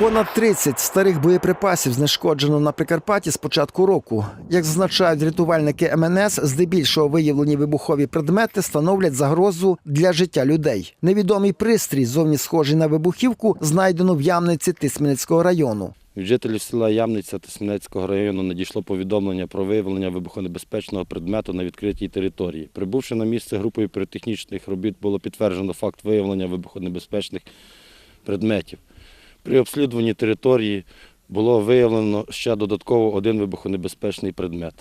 Понад 30 старих боєприпасів знешкоджено на Прикарпатті з початку року. Як зазначають рятувальники МНС, здебільшого виявлені вибухові предмети становлять загрозу для життя людей. Невідомий пристрій, зовні схожий на вибухівку, знайдено в ямниці Тисменецького району. Від жителів села Ямниця Тисменецького району надійшло повідомлення про виявлення вибухонебезпечного предмету на відкритій території. Прибувши на місце групою піротехнічних робіт, було підтверджено факт виявлення вибухонебезпечних предметів. При обслідуванні території було виявлено ще додатково один вибухонебезпечний предмет.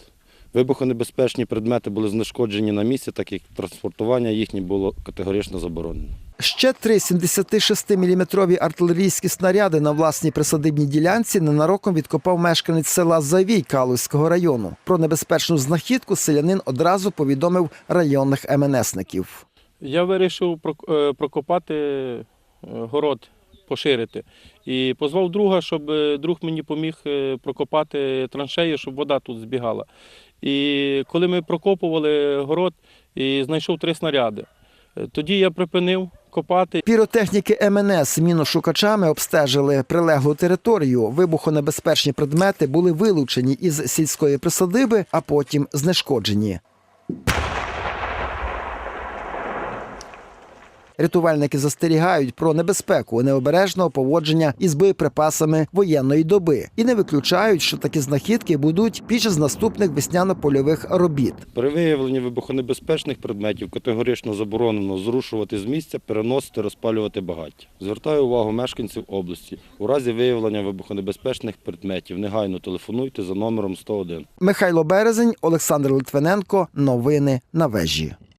Вибухонебезпечні предмети були знешкоджені на місці, так як транспортування їхнє було категорично заборонено. Ще три 76-мм артилерійські снаряди на власній присадибній ділянці ненароком відкопав мешканець села Завій Калузького району. Про небезпечну знахідку селянин одразу повідомив районних МНСників. Я вирішив е, прокопати е, город, поширити. І позвав друга, щоб е, друг мені поміг е, прокопати траншею, щоб вода тут збігала. І коли ми прокопували город, і знайшов три снаряди. Е, Тоді я припинив копати Піротехніки МНС міношукачами обстежили прилеглу територію. Вибухонебезпечні предмети були вилучені із сільської присадиби, а потім знешкоджені. Рятувальники застерігають про небезпеку необережного поводження із боєприпасами воєнної доби і не виключають, що такі знахідки будуть під час наступних весняно-польових робіт. При виявленні вибухонебезпечних предметів категорично заборонено зрушувати з місця, переносити, розпалювати багаття. Звертаю увагу мешканців області. У разі виявлення вибухонебезпечних предметів негайно телефонуйте за номером 101. Михайло Березень, Олександр Литвиненко. Новини на вежі.